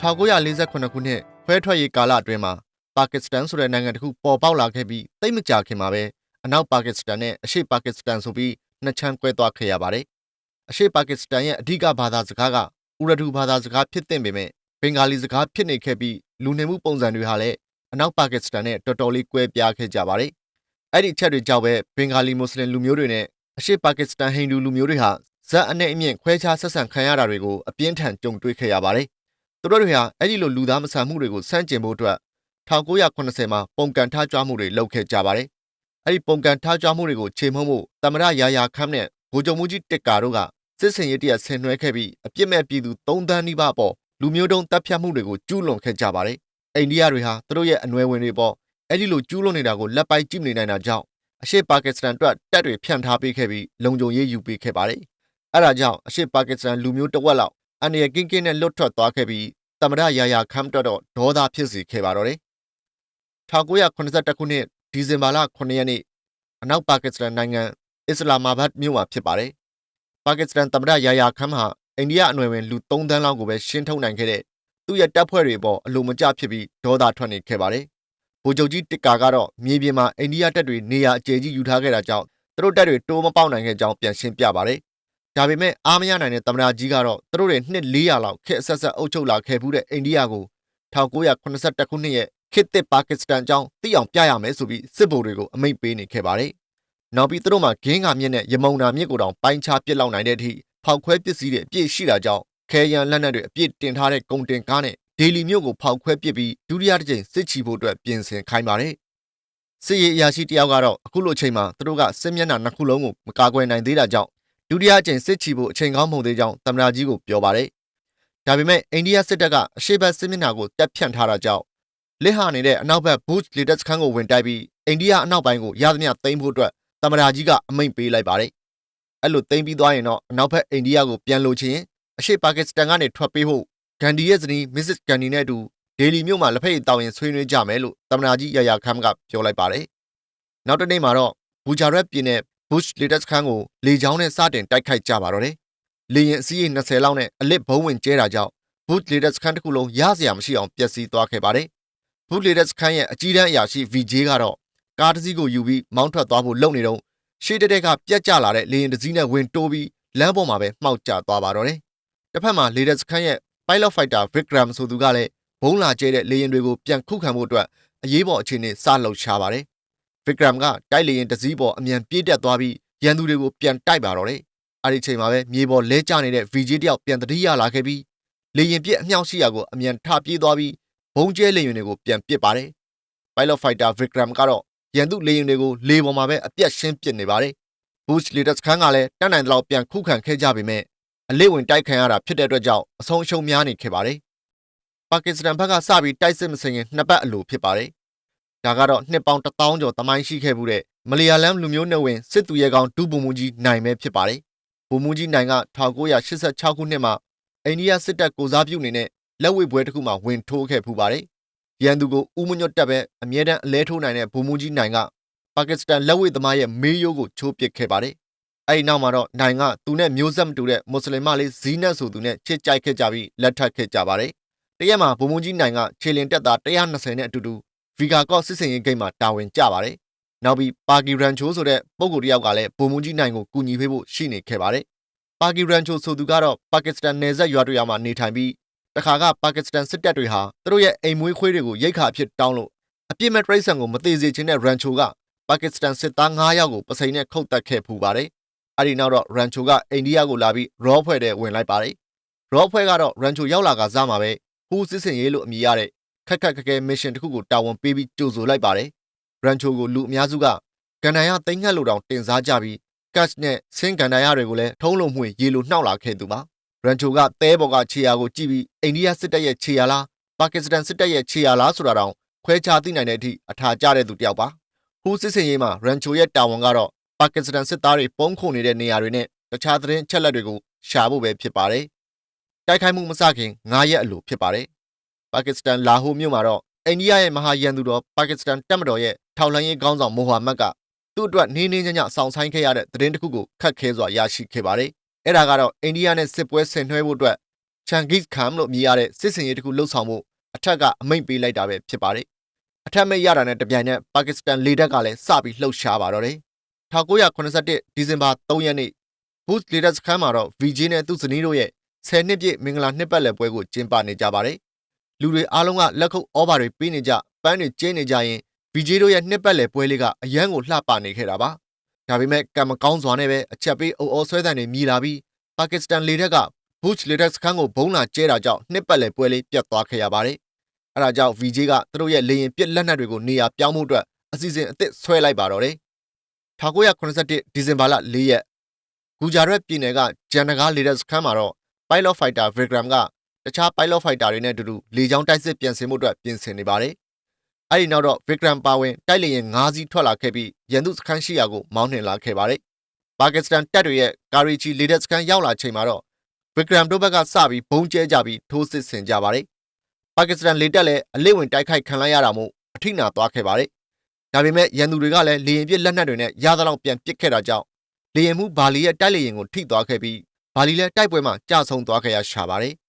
1948ခုနှစ်ခွဲထွက်ရေးကာလအတွင်းမှာပါကစ္စတန်ဆိုတဲ့နိုင်ငံတစ်ခုပေါ်ပေါက်လာခဲ့ပြီးတိတ်မကြာခင်မှာပဲအနောက်ပါကစ္စတန်နဲ့အရှေ့ပါကစ္စတန်ဆိုပြီးနှစ်ချမ်းကွဲသွားခဲ့ရပါတယ်။အရှေ့ပါကစ္စတန်ရဲ့အဓိကဘာသာစကားကဥရဒူဘာသာစကားဖြစ်တဲ့ပေမဲ့ဘင်္ဂါလီစကားဖြစ်နေခဲ့ပြီးလူနေမှုပုံစံတွေဟာလည်းအနောက်ပါကစ္စတန်နဲ့တော်တော်လေးကွဲပြားခဲ့ကြပါတယ်။အဲ့ဒီအချက်တွေကြောင့်ပဲဘင်္ဂါလီမွတ်စလင်လူမျိုးတွေနဲ့အရှေ့ပါကစ္စတန်ဟိန္ဒူလူမျိုးတွေဟာဇက်အနဲ့အမြင့်ခွဲခြားဆက်ဆံခံရတာတွေကိုအပြင်းထန်ကြုံတွေ့ခဲ့ရပါတယ်။ သူတို့တွေဟာအဲ့ဒီလိုလူသားမဆန်မှုတွေကိုစန့်ကျင်ဖို့အတွက်1980မှာပုံကန်ထားကြွမှုတွေလုပ်ခဲ့ကြပါတယ်။အဲ့ဒီပုံကန်ထားကြွမှုတွေကိုခြေမှုန်းဖို့တမရရာယာခမ်းနဲ့ဗိုလ်ချုပ်မှုကြီးတစ်ကာတို့ကစစ်စင်ရေးတရဆင်နွှဲခဲ့ပြီးအပြစ်မဲ့ပြည်သူ3တန်းနီးပါးပေါ်လူမျိုးတုံးတပ်ဖြတ်မှုတွေကိုကျူးလွန်ခဲ့ကြပါတယ်။အိန္ဒိယတွေဟာသူတို့ရဲ့အနွယ်ဝင်တွေပေါ်အဲ့ဒီလိုကျူးလွန်နေတာကိုလက်ပိုက်ကြည့်နေနိုင်တာကြောင့်အရှေ့ပါကစ္စတန်အတွက်တပ်တွေဖြန့်ထားပေးခဲ့ပြီးလုံခြုံရေးယူပေးခဲ့ပါတယ်။အဲဒါကြောင့်အရှေ့ပါကစ္စတန်လူမျိုးတဝက်လောက် အန်ရကင်းကင်းနဲ့လွတ်ထွက်သွားခဲ့ပြီးတမရရာယာခမ်းတော့ဒေါသဖြစ်စေခဲ့ပါတော့တယ်။1982ခုနှစ်ဒီဇင်ဘာလ9ရက်နေ့အနောက်ပါကစ္စတန်နိုင်ငံအစ္စလာမာဘတ်မြို့မှာဖြစ်ပါတယ်။ပါကစ္စတန်တမရရာယာခမ်းဟာအိန္ဒိယအနွယ်ဝင်လူ3သန်းလောက်ကိုပဲရှင်းထုတ်နိုင်ခဲ့တဲ့သူ့ရဲ့တပ်ဖွဲ့တွေပေါ်အလိုမကျဖြစ်ပြီးဒေါသထွက်နေခဲ့ပါတယ်။ဗိုလ်ချုပ်ကြီးတစ်ကာကတော့မြေပြင်မှာအိန္ဒိယတပ်တွေနေရာအကျယ်ကြီးယူထားခဲ့တာကြောင့်သူတို့တပ်တွေတိုးမပေါက်နိုင်ခဲ့ကြောင်းပြန်ရှင်းပြပါတယ်။ ဒါပေမဲ့အားမရနိုင်တဲ့သမ္မတကြီးကတော့သူတို့တွေနှစ်400လောက်ခက်အဆက်ဆက်အုပ်ချုပ်လာခဲ့မှုတဲ့အိန္ဒိယကို1982ခုနှစ်ရဲ့ခေတ်သစ်ပါကစ္စတန်အကြောင်းသိအောင်ပြရမယ်ဆိုပြီးစစ်ဗိုလ်တွေကိုအမိန့်ပေးနေခဲ့ပါတယ်။နောက်ပြီးသူတို့မှာဂင်းကမြင့်နဲ့ရမုံနာမြင့်ကိုတောင်ပိုင်းခြားပစ်လောက်နိုင်တဲ့အထိဖောက်ခွဲပစ္စည်းတွေအပြည့်ရှိတာကြောင့်ခဲရန်လက်နက်တွေအပြည့်တင်ထားတဲ့ကုန်တင်ကားနဲ့ဒေလီမြို့ကိုဖောက်ခွဲပစ်ပြီးဒုတိယတစ်ကြိမ်စစ်ချီဖို့အတွက်ပြင်ဆင်ခိုင်းပါတယ်။စစ်ရေးအရာရှိတယောက်ကတော့အခုလိုအချိန်မှာသူတို့ကစစ်မျက်နှာနှစ်ခုလုံးကိုမကာကွယ်နိုင်သေးတာကြောင့် ဒုတိယအကြိမ်စစ်ချီဖို့အချိန်ကောင်းမဟုတ်သေးကြောင်းသမ္မတကြီးကိုပြောပါတယ်။ဒါပေမဲ့အိန္ဒိယစစ်တပ်ကအရှေ့ဘက်စစ်မျက်နှာကိုတက်ဖြန့်ထားတာကြောင့်လက်ဟာနေတဲ့အနောက်ဘက်ဘူချ်လေတပ်စခန်းကိုဝင်တိုက်ပြီးအိန္ဒိယအနောက်ပိုင်းကိုရသမျှသိမ်းဖို့အတွက်သမ္မတကြီးကအမိန့်ပေးလိုက်ပါတယ်။အဲ့လိုသိမ်းပြီးသွားရင်တော့အနောက်ဘက်အိန္ဒိယကိုပြန်လို့ချင်းအရှေ့ပါကစ္စတန်ကနေထွက်ပေးဖို့ဂန်ဒီရဲ့ဇနီးမစ္စစ်ဂန်ဒီနဲ့အတူဒေလီမြို့မှာလက်ဖက်ရည်တောင်းရင်ဆွေးနွေးကြမယ်လို့သမ္မတကြီးယာယာခမ်ကပြောလိုက်ပါတယ်။နောက်တနေ့မှာတော့ဘူဂျာရက်ပြည်နယ် ဘူချ်လေတက်စခန်းကိုလေကြောင်းနဲ့စတင်တိုက်ခိုက်ကြပါတော့တယ်။လေရင်အစီးရေ20လောက်နဲ့အလစ်ဘုံဝင်ကျဲတာကြောင့်ဘူချ်လေတက်စခန်းတစ်ခုလုံးရစရာမရှိအောင်ပျက်စီးသွားခဲ့ပါတယ်။ဘူချ်လေတက်စခန်းရဲ့အကြီးတန်းအရာရှိ VJ ကတော့ကားတစ်စီးကိုယူပြီးမောင်းထွက်သွားဖို့လုပ်နေတော့ရှေ့တက်တက်ကပြက်ကျလာတဲ့လေရင်တစ်စီးနဲ့ဝင်တိုးပြီးလမ်းပေါ်မှာပဲမှောက်ကျသွားပါတော့တယ်။တစ်ဖက်မှာလေတက်စခန်းရဲ့ Pilot Fighter Vikram ဆိုသူကလည်းဘုံလာကျဲတဲ့လေရင်တွေကိုပြန်ခုခံဖို့အတွက်အရေးပေါ်အခြေအနေစလှုပ်ရှားပါတယ်။ Vikram ကတိုက်လေရင်တစည်းပေါ်အမြန်ပြေးတက်သွားပြီးရန်သူတွေကိုပြန်တိုက်ပါတော့တယ်။အဲဒီချိန်မှာပဲမြေပေါ်လဲကျနေတဲ့ VJ တယောက်ပြန်တတိယလာခဲ့ပြီးလေရင်ပြစ်အမြောက်ရှိရာကိုအမြန်ထပြေးသွားပြီးဘုံကျဲလေရင်တွေကိုပြန်ပစ်ပါတယ်။ Pilot Fighter Vikram ကတော့ရန်သူလေရင်တွေကိုလေပေါ်မှာပဲအပြတ်ရှင်းပစ်နေပါတယ်။ Bush Leaders ခန်းကလည်းတတ်နိုင်တဲ့လောက်ပြန်ခုခံခဲ့ကြပေမဲ့အလေးဝင်တိုက်ခံရတာဖြစ်တဲ့အတွက်ကြောင့်အဆုံးရှုံးများနေခဲ့ပါတယ်။ပါကစ္စတန်ဘက်ကစပြီးတိုက်စစ်မစင်ရင်နှစ်ပတ်အလိုဖြစ်ပါတယ်။ ဒါကတော့နှစ်ပေါင်း1000ကျော်တမိုင်းရှိခဲ့မှုတဲ့မလီယာလမ်လူမျိုးနယ်ဝင်စစ်သူရဲကောင်းဒုဗိုလ်မှူးကြီးနိုင်ပဲဖြစ်ပါတယ်။ဗိုလ်မှူးကြီးနိုင်က1986ခုနှစ်မှာအိန္ဒိယစစ်တပ်ကိုစားပြုနေတဲ့လက်ဝဲပွဲတစ်ခုမှာဝင်ထိုးခဲ့ဖူးပါတယ်။ရန်သူကိုဦးမညွတ်တက်ပဲအမြဲတမ်းအလဲထိုးနိုင်တဲ့ဗိုလ်မှူးကြီးနိုင်ကပါကစ္စတန်လက်ဝဲသမားရဲ့မေးရိုးကိုချိုးပစ်ခဲ့ပါတယ်အဲ့ဒီနောက်မှာတော့နိုင်ကသူနဲ့မျိုးဆက်မတူတဲ့မွတ်စလင်မလေးဇီးနတ်ဆိုသူနဲ့ချစ်ကြိုက်ခဲ့ကြပြီးလက်ထပ်ခဲ့ကြပါတယ်။တရက်မှာဗိုလ်မှူးကြီးနိုင်ကခြေလင်တက်သား120နဲ့အတူတူ ဗီဂါကော့စစ်စင်ရေးဂိတ်မှာတာဝန်ကျပါတယ်။နောက်ပြီးပါကီရန်ချိုဆိုတဲ့ပုံကိုတယောက်ကလည်းဗိုလ်မှူးကြီးနိုင်ကိုကူညီပေးဖို့ရှိနေခဲ့ပါတယ်။ပါကီရန်ချိုဆိုသူကတော့ပါကစ္စတန်နယ်စပ်ရွာတွေမှာနေထိုင်ပြီးတခါကပါကစ္စတန်စစ်တပ်တွေဟာသူတို့ရဲ့အိမ်မွေးခွေးတွေကိုရိတ်ခါအဖြစ်တောင်းလို့အပြစ်မဲ့တရိတ်ဆန်ကိုမသေးစေချင်တဲ့ရန်ချိုကပါကစ္စတန်စစ်သား9ယောက်ကိုပစိန်နဲ့ခုတ်တက်ခဲ့ဖူးပါတယ်အဲ့ဒီနောက်တော့ရန်ချိုကအိန္ဒိယကိုလာပြီးရောဖွဲ့တဲ့ဝင်လိုက်ပါတယ်ရောဖွဲ့ကတော့ရန်ချိုရောက်လာကစားမှာပဲဟူးစစ်စင်ရေးလို့အမည်ရတဲ့ ခက်ခက်ခက်ခဲမစ်ရှင်တစ်ခုကိုတာဝန်ပေးပြီးကြိုဆိုလိုက်ပါတယ်ရန်ချိုကိုလူအများစုကကန်နန်ရသိန်းငှက်လိုတောင်တင်စားကြပြီးကတ်နဲ့ဆင်းကန်နန်ရတွေကိုလည်းထုံးလုံးမှွေရေလိုနှောက်လာခဲ့သူပါရန်ချိုကသဲဘော်ကခြေရာကိုကြည့်ပြီးအိန္ဒိယစစ်တပ်ရဲ့ခြေရာလားပါကစ္စတန်စစ်တပ်ရဲ့ခြေရာလားဆိုတာတောင်ခွဲခြားသိနိုင်တဲ့အထိအထာကျတဲ့သူတယောက်ပါဟူးစစ်စင်ရေးမှာရန်ချိုရဲ့တာဝန်ကတော့ပါကစ္စတန်စစ်သားတွေပုံခုန်နေတဲ့နေရာတွေနဲ့တခြားသတင်းချက်လက်တွေကိုရှာဖို့ပဲဖြစ်ပါတယ်။တိုက်ခိုက်မှုမစခင်9ရက်အလိုဖြစ်ပါတယ်။ ပါကစ္စတန်လာဟိုမြို့မှာတော့အိန္ဒိယရဲ့မဟာရန်သူတော်ပါကစ္စတန်တပ်မတော်ရဲ့ထောက်လှမ်းရေးခေါင်းဆောင်မိုဟာမက်ကသူ့အတွက်နေနေညညစောင့်ဆိုင်ခဲ့ရတဲ့သတင်းတစ်ခုကိုခတ်ခဲစွာရရှိခဲ့ပါတယ်။အဲ့ဒါကတော့အိန္ဒိယနဲ့စစ်ပွဲဆင်နွှဲဖို့အတွက်ချန်ဂစ်ခမ်လို့မြည်ရတဲ့စစ်စင်ရေးတစ်ခုလှုပ်ဆောင်မှုအထက်ကအမိန့်ပေးလိုက်တာပဲဖြစ်ပါတယ်။အထက်မိတ်ရတာနဲ့တပြိုင်နက်ပါကစ္စတန်လေတပ်ကလည်းစပြီးလှုပ်ရှားပါတော့တယ်။1981ဒီဇင်ဘာ3ရက်နေ့ဘုတ်လေတပ်စခန်းမှာတော့ VJ နဲ့သူ့ဇနီးတို့ရဲ့10နှစ်ပြည့်မင်္ဂလာနှစ်ပတ်လည်ပွဲကိုကျင်းပနေကြပါတယ်။ လူတွေအားလုံးကလက်ခုပ်ဩဘာတွေပေးနေကြပန်းတွေကျင်းနေကြရင် VJ တို့ရဲ့နှစ်ပတ်လည်ပွဲလေးကအရန်ကိုလှပနေခဲ့တာပါ။ဒါပေမဲ့ကံမကောင်းစွာနဲ့ပဲအချက်ပေးအုပ်အောဆွဲတံတွေမြည်လာပြီးပါကစ္စတန်လေတပ်ကဘုတ်လေတပ်စခန်းကိုဘုံလာကျဲတာကြောင့်နှစ်ပတ်လည်ပွဲလေးပြတ်သွားခဲ့ရပါတယ်။အဲဒါကြောင့် VJ ကသူတို့ရဲ့လေရင်ပြစ်လက်နက်တွေကိုနေရာပြောင်းမှုအတွက်အစီအစဉ်အသစ်ဆွဲလိုက်ပါတော့တယ်။1981ဒီဇင်ဘာလ4ရက်ဂူဂျာရက်ပြည်နယ်ကဂျန်နဂါလေတပ်စခန်းမှာတော့ Pilot Fighter Vikram က တခြား Pilot Fighter တွေနဲ့အတူတူ လေကြောင်းတိုက်စစ်ပြင်ဆင်မှုအတွက် ပြင်ဆင်နေပါတယ်။အဲဒီနောက်တော့ Vikram ပါဝင် တိုက်လေယာဉ်၅စီး ထွက်လာခဲ့ပြီး ရန်သူစခန်းရှိရာကို မောင်းနှင်လာခဲ့ပါတယ်။ပါကစ္စတန်တပ်တွေရဲ့ ကာရီချီလေတပ်စခန်း ရောက်လာချိန်မှာတော့ Vikram တို့ဘက်ကစပြီးဘုံကျဲကြပြီး ထိုးစစ်ဆင်ကြပါတယ်။ပါကစ္စတန်လေတပ်လည်း အလေးဝင်တိုက်ခိုက်ခံလိုက်ရတာမို့ အထိနာသွားခဲ့ပါတယ်။ဒါပေမဲ့ရန်သူတွေကလည်း လေရင်ပစ်လက်နက်တွေနဲ့ ရသလောက် ပြန်ပစ်ခဲ့တာကြောင့် လေရင်မှုဘာလီရဲ့ တိုက်လေရင်ကို ထိသွားခဲ့ပြီး ဘာလီလည်း တိုက်ပွဲမှာကြာဆုံးသွားခဲ့ရရှာပါတယ်။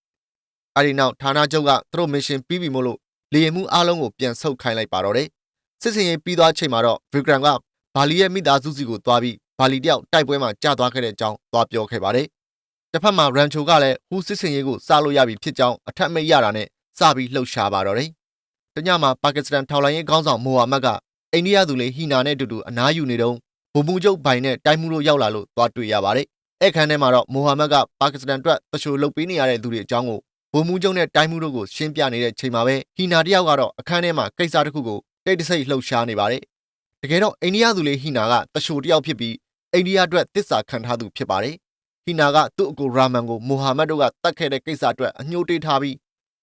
အဲဒီနောက်ဌာနချုပ်ကသူတို့မစ်ရှင်ပြီးပြီမို့လို့လေရင်မှုအားလုံးကိုပြန်ဆုတ်ခိုင်းလိုက်ပါတော့တယ်။စစ်စင်ရေးပြီးသွားချိန်မှာတော့ Vikram ကဘာလီရဲ့မိသားစုစီကိုသွားပြီးဘာလီတယောက်တိုက်ပွဲမှာကြာသွားခဲ့တဲ့အကြောင်းသွားပြောခဲ့ပါတယ်။တစ်ဖက်မှာရန်ချိုကလည်းဟူစစ်စင်ရေးကိုစားလို့ရပြီဖြစ်ကြောင်းအထက်မိတ်ရတာနဲ့စပြီးလှုပ်ရှားပါတော့တယ်။တညမှာပါကစ္စတန်ထောက်လိုင်းရေးခေါင်းဆောင်မိုဟာမက်ကအိန္ဒိယသူလေးဟီနာနဲ့အတူတူအနားယူနေတုန်းဗိုလ်မှူးချုပ်ဘိုင်နဲ့တိုင်းမှုလို့ရောက်လာလို့သွားတွေ့ရပါတယ်။အဲ့ခန်းထဲမှာတော့မိုဟာမက်ကပါကစ္စတန်အတွက်တချို့လုပ်ပေးနေရတဲ့သူတွေအကြောင်းကို ဗိုလ်မှူးချုပ်နဲ့တိုင်းမှုတို့ကိုရှင်းပြနေတဲ့ချိန်မှာပဲဟီနာတယောက်ကတော့အခန်းထဲမှာကိစ္စတစ်ခုကိုတိတ်တဆိတ်လှုပ်ရှားနေပါတယ်။တကယ်တော့အိန္ဒိယသူလေးဟီနာကတချို့တယောက်ဖြစ်ပြီးအိန္ဒိယအတွက်တစ္ဆာခံထားသူဖြစ်ပါတယ်။ဟီနာကသူ့အကိုရာမန်ကိုမိုဟာမက်တို့ကတတ်ခဲ့တဲ့ကိစ္စအတွက်အညှိုးတေးထားပြီး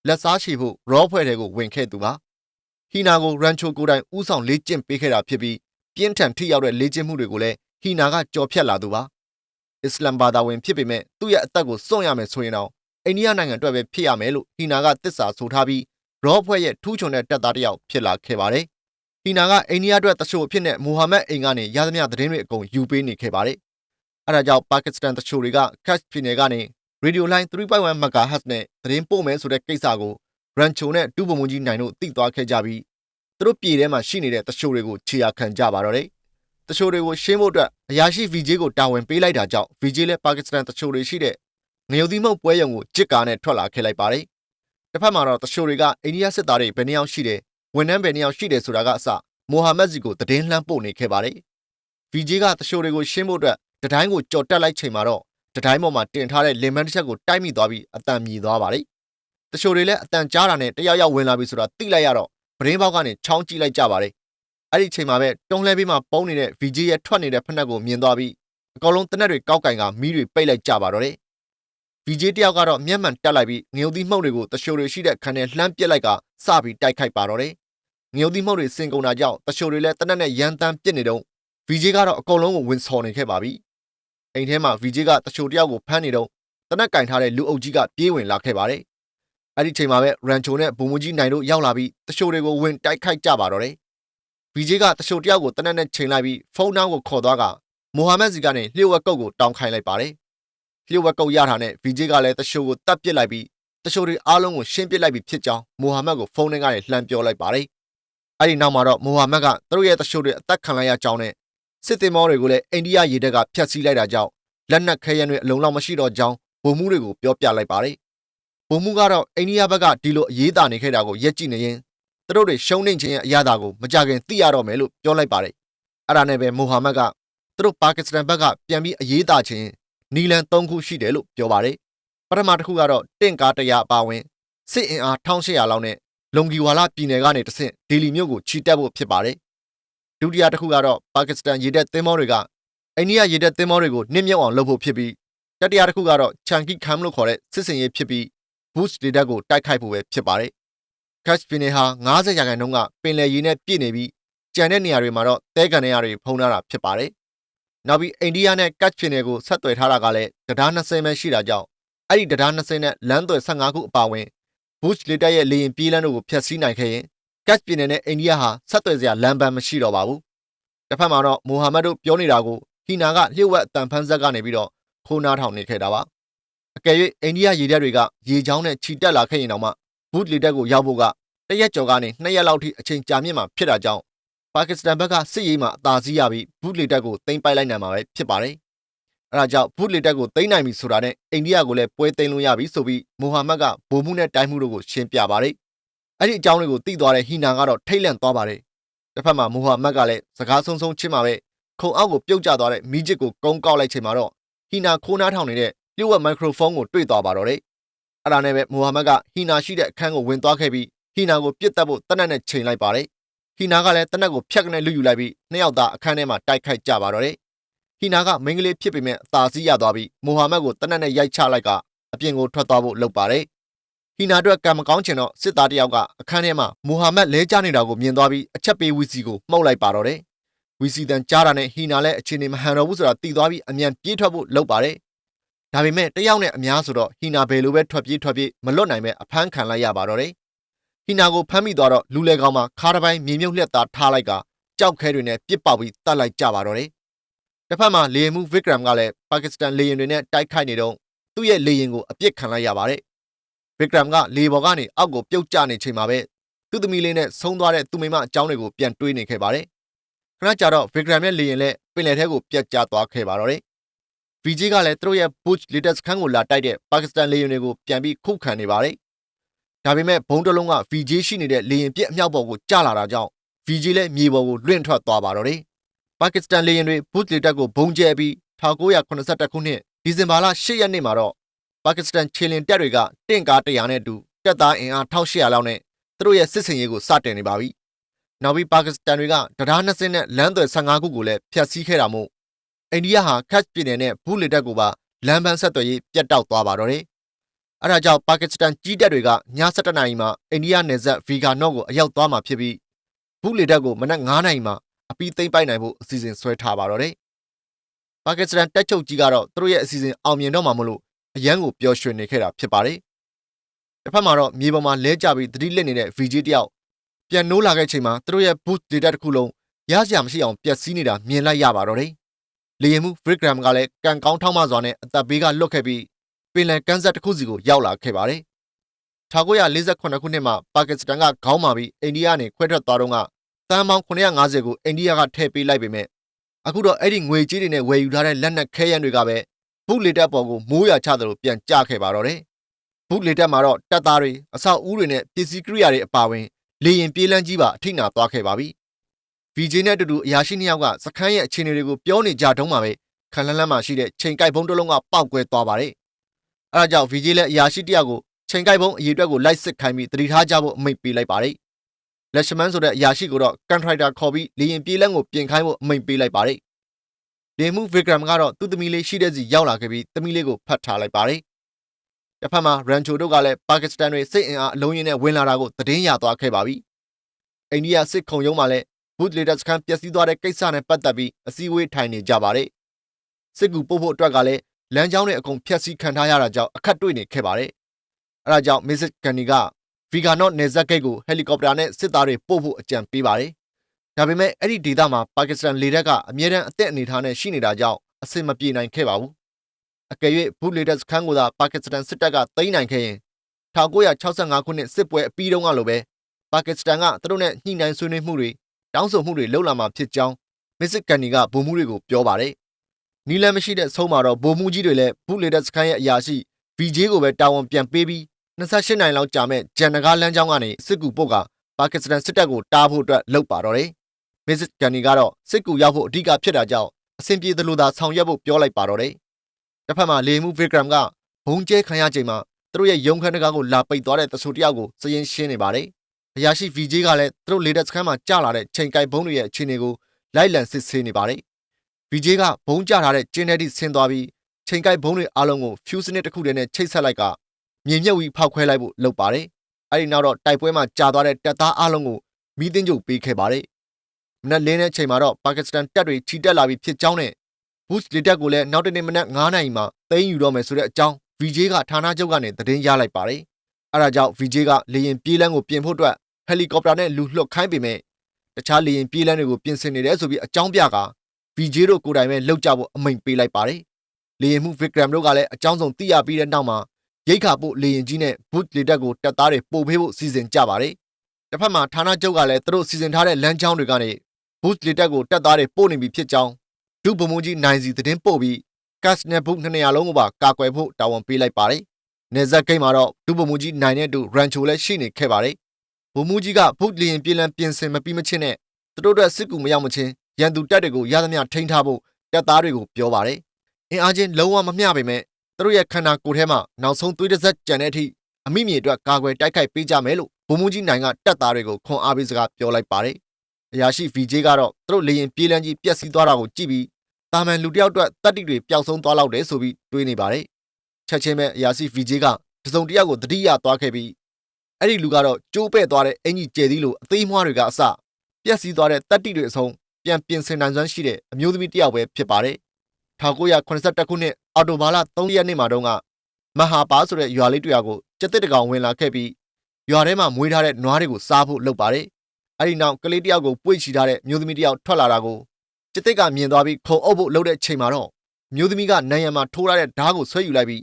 လက်စားချေဖို့ရောဖွဲ့တဲ့ကိုဝင်ခဲ့သူပါ။ဟီနာကိုရန်ချိုကိုတိုင်ဥဆောင်လေးကျင့်ပေးခဲ့တာဖြစ်ပြီးပြင်းထန်ထိရောက်တဲ့လေ့ကျင့်မှုတွေကိုလည်းဟီနာကကြော်ဖြတ်လာသူပါ။အစ္စလမ်ဘာသာဝင်ဖြစ်ပေမဲ့သူ့ရဲ့အသက်ကိုစွန့်ရမယ်ဆိုရင်တော့ အိန္ဒိယနိုင်ငံအတွက်ပဲဖြစ်ရမယ်လို့ဟီနာကတစ္ဆာဆိုထားပြီးရောဖွဲ့ရဲ့ထူးချွန်တဲ့တပ်သားတစ်ယောက်ဖြစ်လာခဲ့ပါတယ်။ဟီနာကအိန္ဒိယအတွက်တချို့အဖြစ်နဲ့မိုဟာမက်အိမ်ကနေရသမျှသတင်းတွေအကုန်ယူပေးနေခဲ့ပါတယ်။အဲဒါကြောင့်ပါကစ္စတန်တချို့တွေကကတ်ပြည်နယ်ကနေရေဒီယိုလိုင်း3.1 MHz နဲ့သတင်းပို့မယ်ဆိုတဲ့ကိစ္စကိုရန်ချိုနဲ့ဒူဘုံမကြီးနိုင်တို့သိသွားခဲ့ကြပြီးသူတို့ပြည်ထဲမှာရှိနေတဲ့တချို့တွေကိုခြေရာခံကြပါတော့တယ်။တချို့တွေကိုရှင်းဖို့အတွက်အရာရှိ VJ ကိုတာဝန်ပေးလိုက်တာကြောင့် VJ လည်းပါကစ္စတန်တချို့တွေရှိတဲ့ ငရုတ်သီးမုတ်ပွဲရုံကိုကြစ်ကားနဲ့ထွက်လာခဲ့လိုက်ပါတယ်။တစ်ဖက်မှာတော့တချို့တွေကအိန္ဒိယစစ်သားတွေဘယ်နှယောက်ရှိတယ်ဝန်ထမ်းဘယ်နှယောက်ရှိတယ်ဆိုတာကအစမိုဟာမက်စီကိုတည်င်းလှမ်းပို့နေခဲ့ပါတယ်။ VJ ကတချို့တွေကိုရှင်းဖို့အတွက်တတိုင်းကိုကြော်တက်လိုက်ချိန်မှာတော့တတိုင်းပေါ်မှာတင်ထားတဲ့လင်မန်းတစ်ချက်ကိုတိုက်မိသွားပြီးအတန်မြည်သွားပါတယ်။တချို့တွေလည်းအတန်ကြားတာနဲ့တယောက်ယောက်ဝင်လာပြီဆိုတာသိလိုက်ရတော့ပရင်းပေါက်ကနေချောင်းကြည့်လိုက်ကြပါတယ်။အဲ့ဒီချိန်မှာပဲတုံးလဲပြီးမှပုံနေတဲ့ VJ ရဲ့ထွက်နေတဲ့ဖက်နှက်ကိုမြင်သွားပြီးအကောင်လုံးတနက်တွေကောက်ကင်ကမီးတွေပိတ်လိုက်ကြပါတော့တယ်။ VJ တယောက်ကတော့မျက်မှန်တက်လိုက်ပြီးငရုတ်သီးမှုန့်တွေကိုတချို့တွေရှိတဲ့ခန်းထဲလှမ်းပစ်လိုက်ကစပြီးတိုက်ခိုက်ပါတော့တယ်။ငရုတ်သီးမှုန့်တွေစင်ကုန်တာကြောင့်တချို့တွေလည်းတနက်နဲ့ရန်တမ်းပစ်နေတော့ VJ ကတော့အကောင်လုံးကိုဝင်ဆော်နေခဲ့ပါပြီ။အိမ်ထဲမှာ VJ ကတချို့တယောက်ကိုဖမ်းနေတော့တနက်ကင်ထားတဲ့လူအုပ်ကြီးကပြေးဝင်လာခဲ့ပါတယ်။အဲ့ဒီချိန်မှာပဲရန်ချိုနဲ့ဘုံမကြီးနိုင်တို့ရောက်လာပြီးတချို့တွေကိုဝင်တိုက်ခိုက်ကြပါတော့တယ်။ VJ ကတချို့တယောက်ကိုတနက်နဲ့ချိန်လိုက်ပြီးဖုန်းနှောင်းကိုခေါ်သွားကမိုဟာမက်စီကနေလျှို့ဝှက်ကုတ်ကိုတောင်းခိုင်းလိုက်ပါတယ်။ လျှို့ဝှက်ကုတ်ရတာနဲ့ VJ ကလည်းတချို့ကိုတတ်ပစ်လိုက်ပြီးတချို့တွေအားလုံးကိုရှင်းပစ်လိုက်ပြီးဖြစ်ကြောင်းမိုဟာမက်ကိုဖုန်းထဲကနေလှမ်းပြောလိုက်ပါတယ်။အဲ့ဒီနောက်မှာတော့မိုဟာမက်ကသူတို့ရဲ့တချို့တွေအသက်ခံလိုက်ရကြောင်းနဲ့စစ်သည်မောတွေကိုလည်းအိန္ဒိယရေတပ်ကဖျက်ဆီးလိုက်တာကြောင့်လက်နက်ခဲယမ်းတွေအလုံးလောက်မရှိတော့ကြောင်းဗိုလ်မှူးတွေကိုပြောပြလိုက်ပါတယ်။ဗိုလ်မှူးကတော့အိန္ဒိယဘက်ကဒီလိုအရေးတာနေခဲ့တာကိုရက်ကြည့်နေရင်သူတို့တွေရှုံးနေခြင်းရဲ့အရာတာကိုမကြခင်သိရတော့မယ်လို့ပြောလိုက်ပါတယ်။အဲ့ဒါနဲ့ပဲမိုဟာမက်ကသူတို့ပါကစ္စတန်ဘက်ကပြန်ပြီးအရေးတာခြင်း နီလန်၃ခုရှိတယ်လို့ပြောပါတယ်။ပထမတစ်ခုကတော့တင့်ကားတရားအပါဝင်စစ်အင်အား1800လောက်နဲ့လုံကီဝါလာပြည်နယ်ကနေတဆင့်ဒေလီမြို့ကိုချီတက်ဖို့ဖြစ်ပါတယ်။ဒုတိယတစ်ခုကတော့ပါကစ္စတန်ရေတပ်သင်္ဘောတွေကအိန္ဒိယရေတပ်သင်္ဘောတွေကိုနှိမ့်မြုပ်အောင်လုပ်ဖို့ဖြစ်ပြီးတတိယတစ်ခုကတော့ချန်ကီခမ်လို့ခေါ်တဲ့စစ်စင်ရေးဖြစ်ပြီး boost ဒေတာကိုတိုက်ခိုက်ဖို့ပဲဖြစ်ပါတယ်။ Cash ပင်နယ်ဟာ90ရာခိုင်နှုန်းကပင်လယ်ရေနဲ့ပြည့်နေပြီးကြံတဲ့နေရာတွေမှာတော့တဲကန်နေရာတွေဖုံးထားတာဖြစ်ပါတယ်။ နောက်ပြီးအိန္ဒိယနဲ့ Cash ပင်နယ်ကိုဆက်သွယ်ထားတာကလည်းတရား20ပဲရှိတာကြောင့်အဲ့ဒီတရား20နဲ့လမ်းသွယ်15ခုအပါအဝင် boost လေတပ်ရဲ့လေရင်ပြေးလမ်းတို့ကိုဖျက်ဆီးနိုင်ခဲ့ရင် Cash ပင်နယ်နဲ့အိန္ဒိယဟာဆက်သွယ်စရာလမ်းပန်းမရှိတော့ပါဘူး။တစ်ဖက်မှာတော့မိုဟာမက်တို့ပြောနေတာကိုဟီနာကလျှို့ဝှက်အတန်ဖန်းဆက်ကနေပြီးတော့ခိုးနားထောင်နေခဲ့တာပါအကယ်၍အိန္ဒိယရေတပ်တွေကရေချောင်းနဲ့ခြိတက်လာခဲ့ရင်တောင်မှဘူးလေတပ်ကိုရောက်ဖို့ကတရက်ကျော်ကနေနှစ်ရက်လောက်ထိအချိန်ကြာမြင့်မှာဖြစ်တာကြောင့် ပါကစ္စတန်ဘက်ကစစ်ရေးမှာအသာစီးရပြီးဘူးလေတပ်ကိုတင်ပိုက်လိုက်နိုင်မှာပဲဖြစ်ပါတယ်။အဲဒါကြောင့်ဘူးလေတပ်ကိုတင်နိုင်ပြီဆိုတာနဲ့အိန္ဒိယကိုလည်းပွဲသိမ်းလို့ရပြီဆိုပြီးမိုဟာမက်ကဗိုလ်မှူးနဲ့တိုင်းမှူးတို့ကိုရှင်းပြပါတယ်။အဲ့ဒီအကြောင်းတွေကိုသိသွားတဲ့ဟီနာကတော့ထိတ်လန့်သွားပါတယ်။တစ်ဖက်မှာမိုဟာမက်ကလည်းစကားဆုံးဆုံးချင်းမှာပဲခုံအောက်ကိုပြုတ်ကျသွားတဲ့မီးချစ်ကိုကုန်းကောက်လိုက်ချိန်မှာတော့ဟီနာခိုးနားထောင်နေတဲ့လျှို့ဝှက်မိုက်ခရိုဖုန်းကိုတွေ့သွားပါတော့တယ်။အဲ့ဒါနဲ့ပဲမိုဟာမက်ကဟီနာရှိတဲ့အခန်းကိုဝင်သွားခဲ့ပြီးဟီနာကိုပြစ်တက်ဖို့တနက်နဲ့ချိန်လိုက်ပါတယ်။ ဟီနာကလည်းတနက်ကိုဖြတ်ကနေလူယူလိုက်ပြီးနှစ်ယောက်သားအခန်းထဲမှာတိုက်ခိုက်ကြပါတော့တယ်။ဟီနာကမိန်းကလေးဖြစ်ပေမဲ့အသာစီးရသွားပြီးမိုဟာမက်ကိုတနက်နဲ့ရိုက်ချလိုက်ကအပြင်ကိုထွက်သွားဖို့လုပ်ပါတယ်။ဟီနာအတွက်ကံမကောင်းချင်တော့စစ်သားတယောက်ကအခန်းထဲမှာမိုဟာမက်လဲကျနေတာကိုမြင်သွားပြီးအချက်ပေးဝီစီကိုမှုတ်လိုက်ပါတော့တယ်။ဝီစီတန်ကြားတာနဲ့ဟီနာလည်းအခြေအနေမဟန်တော့ဘူးဆိုတာသိသွားပြီးအမြန်ပြေးထွက်ဖို့လုပ်ပါတယ်။ဒါပေမဲ့တယောက်နဲ့အများဆိုတော့ဟီနာဘယ်လိုပဲထွက်ပြေးထွက်ပြေးမလွတ်နိုင်ပဲအဖမ်းခံလိုက်ရပါတော့တယ်။ ဟီနာကိုဖမ်းမိသွားတော့လူလေကောင်မှာခါးတစ်ပိုင်းမြေမြုပ်လျက်သားထားလိုက်ကကြောက်ခဲတွေနဲ့ပြစ်ပေါက်ပြီးတတ်လိုက်ကြပါတော့တယ်။တစ်ဖက်မှာလေယာဉ်မှုဗစ်ကရမ်ကလည်းပါကစ္စတန်လေယာဉ်တွေနဲ့တိုက်ခိုက်နေတော့သူ့ရဲ့လေယာဉ်ကိုအပြစ်ခံလိုက်ရပါတယ်။ဗစ်ကရမ်ကလေပေါ်ကနေအောက်ကိုပြုတ်ကျနေချိန်မှာပဲသူ့သမီးလေးနဲ့ဆုံးသွားတဲ့သူ့မိမအကြောင်းတွေကိုပြန်တွေးနေခဲ့ပါတယ်။ခဏကြာတော့ဗစ်ကရမ်ရဲ့လေယာဉ်လည်းပင်လယ်ထဲကိုပြတ်ကျသွားခဲ့ပါတော့တယ်။ VJ ကလည်းသူတို့ရဲ့ Bush latest ခန်းကိုလာတိုက်တဲ့ပါကစ္စတန်လေယာဉ်တွေကိုပြန်ပြီးခုခံနေပါတယ်။ ဒါပေမဲ့ဘုံတစ်လုံးက VJ ရှိနေတဲ့လေယာဉ်ပြစ်အမြောက်ပေါ်ကိုကျလာတာကြောင့် VJ လည်းမြေပေါ်ကိုလွင့်ထွက်သွားပါတော့တယ်။ပါကစ္စတန်လေယာဉ်တွေ Bush latest ကိုဘုံကျဲပြီး1982ခုနှစ်ဒီဇင်ဘာလ10ရက်နေ့မှာတော့ပါကစ္စတန်ခြေလင်တပ်တွေကတင့်ကား100နဲ့အတူတပ်သားအင်အား1800လောက်နဲ့သူတို့ရဲ့စစ်စင်ရေးကိုစတင်နေပါပြီ။နောက်ပြီးပါကစ္စတန်တွေကတရားနှစ်စင်းနဲ့လမ်းသွယ်15ခုကိုလည်းဖျက်ဆီးခဲ့တာမို့အိန္ဒိယဟာခတ်ပြည်နယ်နဲ့ဘူးလေတပ်ကိုပါလမ်းပန်းဆက်သွယ်ရေးပြတ်တောက်သွားပါတော့တယ်။ အဲဒါကြောင့်ပါကစ္စတန်ကြီးတပ်တွေကည7:00နာရီမှာအိန္ဒိယနယ်စပ်ဗီဂါနော့ကိုအရောက်သွားမှာဖြစ်ပြီးဘူးလေတပ်ကိုမနက်9:00နာရီမှာအပီးသိမ့်ပိုက်နိုင်ဖို့အစီအစဉ်ဆွဲထားပါတော့တယ်။ပါကစ္စတန်တပ်ချုပ်ကြီးကတော့သူတို့ရဲ့အစီအစဉ်အောင်မြင်တော့မှာမလို့အရန်ကိုပျော်ရွှင်နေခဲ့တာဖြစ်ပါတယ်။တစ်ဖက်မှာတော့မြေပေါ်မှာလဲကျပြီးသတိလစ်နေတဲ့ VG တယောက်ပြန်နိုးလာခဲ့ချိန်မှာသူတို့ရဲ့ boost data တစ်ခုလုံးရစရာမရှိအောင်ပျက်စီးနေတာမြင်လိုက်ရပါတော့တယ်။လေယာဉ်မှု Vickram ကလည်းကံကောင်းထောက်မစွာနဲ့အသက်ဘေးကလွတ်ခဲ့ပြီး ပင်လယ်ကမ်းစပ်တစ်ခုစီကိုရောက်လာခဲ့ပါတယ်။1948 ခုနှစ်မှာ ပါကစ္စတန်က ခေါင်းမာပြီး အိန္ဒိယနဲ့ခွဲထွက်သွားတော့ကတန်ပေါင်း950ကို အိန္ဒိယက ထည့်ပေးလိုက်ပေမဲ့အခုတော့ အဲ့ဒီငွေကြေးတွေနဲ့ ဝယ်ယူထားတဲ့ လက်နက်ခဲယမ်းတွေကပဲ ဘုတ်လေတက်ပေါ်ကို မိုးရွာချသလို ပြန်ကျခဲ့ပါတော့တယ်။ဘုတ်လေတက်မှာတော့ တပ်သားတွေ အဆောက်အဦတွေနဲ့ ပစ္စည်းကိရိယာတွေအပါအဝင် လေရင်ပြေးလန်းကြီးပါ အထိနာသွားခဲ့ပါပြီ။ VJ နဲ့အတူတူ အရာရှိနှစ်ယောက်က စခန်းရဲ့အခြေအနေတွေကို ပြောနေကြတုန်းမှာပဲခလန်းလန်းမှာရှိတဲ့ ချိန်ကိုက်ဘုံတစ်လုံးက ပောက်ကွဲသွားပါတယ်။ အဲဒါကြောင့် VJ လည်းအရာရှိတယောက်ကိုချိန်ကိုက်ဘုံအရေးအတွက်ကိုလိုက်စစ်ခိုင်းပြီးတတိထားကြဖို့အမိန့်ပေးလိုက်ပါတယ်။လက်ရှမန်ဆိုတဲ့အရာရှိကိုတော့ကန်ထရိုက်တာခေါ်ပြီးလေရင်ပြေးလန်းကိုပြင်ခိုင်းဖို့အမိန့်ပေးလိုက်ပါတယ်။လေမှုဗီဂရမ်ကတော့သူ့သမီးလေးရှိတဲ့စီရောက်လာခဲ့ပြီးသမီးလေးကိုဖတ်ထားလိုက်ပါတယ်။တစ်ဖက်မှာရန်ချိုတို့ကလည်းပါကစ္စတန်တွေစိတ်အင်အားအလုံးရင်းနဲ့ဝင်လာတာကိုသတင်းရသွားခဲ့ပါပြီ။အိန္ဒိယစစ်ခုံရုံးမှာလည်းဘူတ်လေတာစကန်ပျက်စီးသွားတဲ့ကိစ္စနဲ့ပတ်သက်ပြီးအစည်းအဝေးထိုင်နေကြပါတယ်။စစ်ကူပို့ဖို့အတွက်ကလည်း လမ်းကြောင်းတွေအကုန်ဖျက်ဆီးခံထားရတာကြောင့်အခက်တွေ့နေခဲ့ပါတယ်။အဲဒါကြောင့်မစ္စကန်နီကဗီဂါနော့နယ်ဇက်ဂိတ်ကိုဟယ်လီကော်ပတာနဲ့စစ်သားတွေပို့ဖို့အကြံပေးပါတယ်။ဒါပေမဲ့အဲ့ဒီဒေသမှာပါကစ္စတန်လေတပ်ကအမြဲတမ်းအသက်အနေထားနဲ့ရှိနေတာကြောင့်အဆင်မပြေနိုင်ခဲ့ပါဘူး။အကယ်၍ဘူလေတက်စခန်းကိုသာပါကစ္စတန်စစ်တပ်ကသိမ်းနိုင်ခဲ့ရင်1965ခုနှစ်စစ်ပွဲအပြီးတုန်းကလိုပဲပါကစ္စတန်ကသူတို့နဲ့ညှိနှိုင်းဆွေးနွေးမှုတွေတောင်းဆိုမှုတွေလှုပ်လာမှာဖြစ်ကြောင်းမစ္စကန်နီကဗိုလ်မှူးတွေကိုပြောပါတယ်။ နီလန်မရှိတဲ့ဆုံးမှာတော့ဗိုလ်မှူးကြီးတွေလည်းဘူလေတက်စခန်းရဲ့အရာရှိ VJ ကိုပဲတာဝန်ပြန်ပေးပြီး28နိုင်လောက်ကြာမဲ့ဂျန်နဂါလမ်းကြောင်းကနေစစ်ကူပို့ကပါကစ္စတန်စစ်တပ်ကိုတားဖို့အတွက်လုပ်ပါတော့တယ်။မစ္စကန်နီကတော့စစ်ကူရောက်ဖို့အဓိကဖြစ်တာကြောင့်အဆင်ပြေသလိုသာဆောင်ရွက်ဖို့ပြောလိုက်ပါတော့တယ်။တစ်ဖက်မှာလေမှုဗီဂရမ်ကဘုံကျဲခံရချိန်မှာသူတို့ရဲ့ရုံခန်းတကားကိုလာပိတ်သွားတဲ့တဆူတယောက်ကိုစရင်ရှင်းနေပါတယ်။အရာရှိ VJ ကလည်းသူတို့လေတက်စခန်းမှာကြာလာတဲ့ချိန်ကိုက်ဘုံတွေရဲ့အခြေအနေကိုလိုက်လံစစ်ဆေးနေပါတယ်။ VJ ကဘုံကျထားတဲ့ကျင်းတဲ့တိဆင်းသွားပြီးချိန်ကိုက်ဘုံတွေအားလုံးကိုဖြူစနစ်တစ်ခုတည်းနဲ့ချိတ်ဆက်လိုက်ကမြေမြုပ်ပြီးဖောက်ခွဲလိုက်ဖို့လုပ်ပါတယ်။အဲဒီနောက်တော့တိုက်ပွဲမှာကြာသွားတဲ့တပ်သားအားလုံးကိုမိသိန်းကျုပ်ပေးခဲ့ပါတယ်။မနက်လင်းတဲ့ချိန်မှာတော့ပါကစ္စတန်တပ်တွေချီတက်လာပြီးဖြစ်ကြောင်းနဲ့ဘုစ်လေတက်ကိုလည်းနောက်တနေ့မနက်9နာရီမှာသိမ်းယူတော့မယ်ဆိုတဲ့အကြောင်း VJ ကဌာနချုပ်ကနေသတင်းရလိုက်ပါတယ်။အဲဒါကြောင့် VJ ကလေရင်ပြေးလန်းကိုပြင်ဖို့အတွက်ဟယ်လီကော်ပတာနဲ့လူလွှတ်ခိုင်းပေမဲ့တခြားလေရင်ပြေးလန်းတွေကိုပြင်ဆင်နေတယ်ဆိုပြီးအကြောင်းပြက VJ တို့ကိုယ်တိုင်ပဲလှုပ်ကြဖို့အမိန့်ပေးလိုက်ပါတယ်လေရင်မှုဗစ်ကရမ်တို့ကလည်းအကြောင်းစုံသိရပြီးတဲ့နောက်မှာရိတ်ခါပို့လေရင်ကြီးနဲ့ဘုတ်လေတက်ကိုတပ်သားတွေပို့ပေးဖို့စီစဉ်ကြပါတယ်။တစ်ဖက်မှာဌာနချုပ်ကလည်းသူတို့စီစဉ်ထားတဲ့လမ်းကြောင်းတွေကနေဘုတ်လေတက်ကိုတပ်သားတွေပို့နေပြီဖြစ်ကြောင်းဒုဗမုံကြီးနိုင်စီသတင်းပို့ပြီးကတ်နဲ့ဘုတ်နှစ်နေရာလုံးကိုပါကာကွယ်ဖို့တာဝန်ပေးလိုက်ပါတယ်။နေဇက်ဂိမ်းမှာတော့ဒုဗမုံကြီးနိုင်တဲ့တူရန်ချိုလည်းရှိနေခဲ့ပါတယ်။ဗိုလ်မှူးကြီးကဘုတ်လျင်ပြည်လံပြင်ဆင်မပြီးမချင်းနဲ့သူတို့အတွက်စစ်ကူမရောက်မချင်း ရန်သူတပ်တွေကိုရသမျှထိန်းထားဖို့တပ်သားတွေကိုပြောပါတယ်။အင်အားချင်းလုံးဝမမျှပေမဲ့သူတို့ရဲ့ခန္ဓာကိုယ်ထဲမှာနောက်ဆုံးသွေးတစ်စက်ကြံတဲ့အထိအမိမြေအတွက်ကာကွယ်တိုက်ခိုက်ပေးကြမယ်လို့ဗိုလ်မှူးကြီးနိုင်ကတပ်သားတွေကိုခွန်အားပေးစကားပြောလိုက်ပါတယ်။အရာရှိ VJ ကတော့သူတို့လေရင်ပြေးလန်းကြီးပြက်စီးသွားတာကိုကြည့်ပြီးတာမန်လူတစ်ယောက်အတွက်တပ်တိတွေပျောက်ဆုံးသွားလောက်တယ်ဆိုပြီးတွေးနေပါတယ်။ချက်ချင်းပဲအရာရှိ VJ ကတစုံတစ်ယောက်ကိုတတိယသွားခဲ့ပြီးအဲ့ဒီလူကတော့ကျိုးပဲ့သွားတဲ့အင်ကြီးကျဲသီးလိုအသေးမွှားတွေကအစပြက်စီးသွားတဲ့တပ်တိတွေအဆုံး ပြန်ပြင်ဆင်နိုင်စွမ်းရှိတဲ့အမျိုးသမီးတစ်ယောက်ပဲဖြစ်ပါတယ်။1982ခုနှစ်အော်တိုဘာလ3ရက်နေ့မှာတုန်းကမဟာပါဆိုတဲ့ရွာလေးတစ်ရွာကိုကျက်တစ်တကောင်ဝင်လာခဲ့ပြီးရွာထဲမှာမွေးထားတဲ့နွားတွေကိုစားဖို့လုပ်ပါတယ်။အဲဒီနောက်ကလေးတစ်ယောက်ကိုပွေ့ချီထားတဲ့မျိုးသမီးတစ်ယောက်ထွက်လာတာကိုကျက်တစ်ကမြင်သွားပြီးခုံအုပ်ဖို့လုပ်တဲ့ချိန်မှာတော့မျိုးသမီးကနံရံမှာထိုးထားတဲ့ဓားကိုဆွဲယူလိုက်ပြီး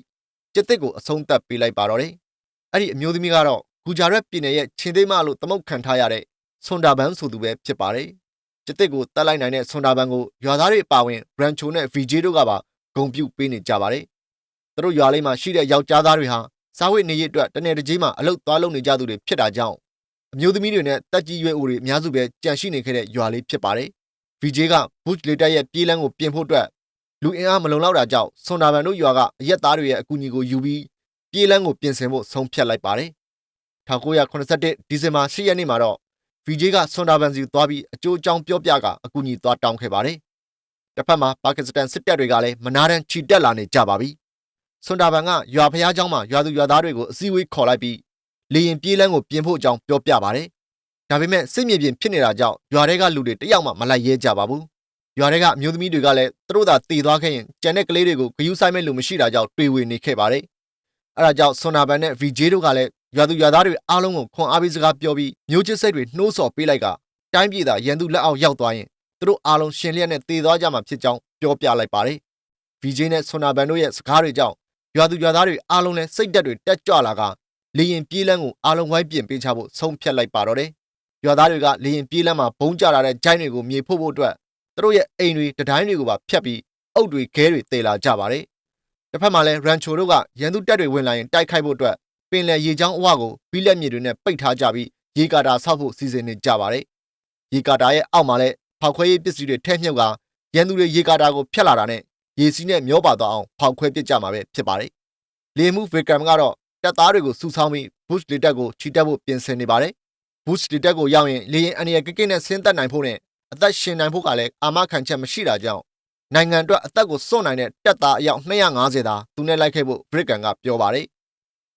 ကျက်တစ်ကိုအဆုံးသတ်ပေးလိုက်ပါတော့တယ်။အဲ့ဒီအမျိုးသမီးကတော့ဂူဂျာရက်ပြည်နယ်ရဲ့ချင်းသိမ်းမလို့သမုတ်ခံထားရတဲ့ဆွန်ဒါဘန်ဆိုသူပဲဖြစ်ပါတယ်။ ကျစ်တစ်ကိုတတ်လိုက်နိုင်တဲ့ဆွန်ဒါဘန်ကိုရွာသားတွေပါဝင်ရန်ချိုနဲ့ VJ တို့ကပါဂုံပြုတ်ပေးနေကြပါတယ်။သူတို့ရွာလေးမှာရှိတဲ့ယောက်ျားသားတွေဟာစားဝတ်နေရေးအတွက်တနေ့တစ်ကြီးမှာအလုပ်သွားလုပ်နေကြသူတွေဖြစ်တာကြောင့်အမျိုးသမီးတွေနဲ့တက်ကြီးရွယ်အိုတွေအများစုပဲကြံရှိနေခဲ့တဲ့ရွာလေးဖြစ်ပါတယ်။ VJ က Bush လေတက်ရဲ့ပြေးလန်းကိုပြင်ဖို့အတွက်လူအင်အားမလုံလောက်တာကြောင့်ဆွန်ဒါဘန်တို့ရွာကအရက်သားတွေရဲ့အကူအညီကိုယူပြီးပြေးလန်းကိုပြင်ဆင်ဖို့ဆုံးဖြတ်လိုက်ပါတယ်။1981ဒီဇင်ဘာ10ရက်နေ့မှာတော့ VJ ကဆွန်ဒါဘန်စီသွားပြီးအကျိုးအကြောင်းပြောပြကအကူအညီသွားတောင်းခဲ့ပါတယ်။တစ်ဖက်မှာပါကစ္စတန်စစ်တပ်တွေကလည်းမနာတမ်းချီတက်လာနေကြပါပြီ။ဆွန်ဒါဘန်ကရွာဖျားเจ้าမှာရွာသူရွာသားတွေကိုအစည်းအဝေးခေါ်လိုက်ပြီးလေရင်ပြေးလန်းကိုပြင်ဖို့အကြောင်းပြောပြပါတယ်။ဒါပေမဲ့စစ်မြေပြင်ဖြစ်နေတာကြောင့်ရွာတွေကလူတွေတယောက်မှမလိုက်ရဲကြပါဘူး။ရွာတွေကအမျိုးသမီးတွေကလည်းသူတို့သာတည်သွားခဲ့ရင်ကြံတဲ့ကလေးတွေကိုဂယုဆိုင်မဲ့လူမရှိတာကြောင့်တွေးဝေနေခဲ့ပါတယ်။အဲဒါကြောင့်ဆွန်နာဘန်နဲ့ VJ တို့ကလည်း ရွာသူရွာသားတွေအားလုံးကိုခွန်အားပေးစကားပြောပြီးမျိုးချစ်စိတ်တွေနှိုးဆော်ပေးလိုက်ကတိုင်းပြည်သာရန်သူလက်အောက်ရောက်သွားရင်သူတို့အားလုံးရှင်လျက်နဲ့တည်သွားကြမှာဖြစ်ကြောင်းပြောပြလိုက်ပါတယ်။ VJ နဲ့ဆွန်နာဘန်တို့ရဲ့စကားတွေကြောင့်ရွာသူရွာသားတွေအားလုံးလည်းစိတ်တက်တွေတက်ကြွလာကလေရင်ပြေးလန်းကိုအားလုံးဝိုင်းပြင်ပေးချဖို့ဆုံးဖြတ်လိုက်ပါတော့တယ်။ရွာသားတွေကလေရင်ပြေးလန်းမှာဘုံကြလာတဲ့ဂျိုင်းတွေကိုမြေဖို့ဖို့အတွက်သူတို့ရဲ့အိမ်တွေတတိုင်းတွေကိုပါဖျက်ပြီးအုပ်တွေခဲတွေတေလာကြပါတယ်။တစ်ဖက်မှာလည်းရန်ချိုတို့ကရန်သူတပ်တွေဝင်လာရင်တိုက်ခိုက်ဖို့အတွက်ပ င်လယ်ရေချောင်းအဝကိုဘီလက်မြေတွေနဲ့ပိတ်ထားကြပြီးရေကာတာဆောက်ဖို့စီစဉ်နေကြပါတယ်။ရေကာတာရဲ့အောက်မှာလည်းဖောက်ခွဲရေးပစ္စည်းတွေထည့်မြုပ်ကရန်သူတွေရေကာတာကိုဖျက်လာတာနဲ့ရေစီးနဲ့မျောပါသွားအောင်ဖောက်ခွဲပစ်ကြမှာပဲဖြစ်ပါတယ်။လေမှုဗီကမ်ကတော့တပ်သားတွေကိုစုဆောင်းပြီး boost လေတက်ကိုချီတက်ဖို့ပြင်ဆင်နေပါတယ်။ boost လေတက်ကိုရောက်ရင်လေရင်အန်ရကကိနဲ့ဆင်းသက်နိုင်ဖို့နဲ့အသက်ရှင်နိုင်ဖို့ကလည်းအာမခံချက်မရှိတာကြောင့်နိုင်ငံအတွက်အသက်ကိုစွန့်နိုင်တဲ့တပ်သားအယောက်250သာသူနဲ့လိုက်ခဲ့ဖို့ဗြစ်ကန်ကပြောပါတယ်။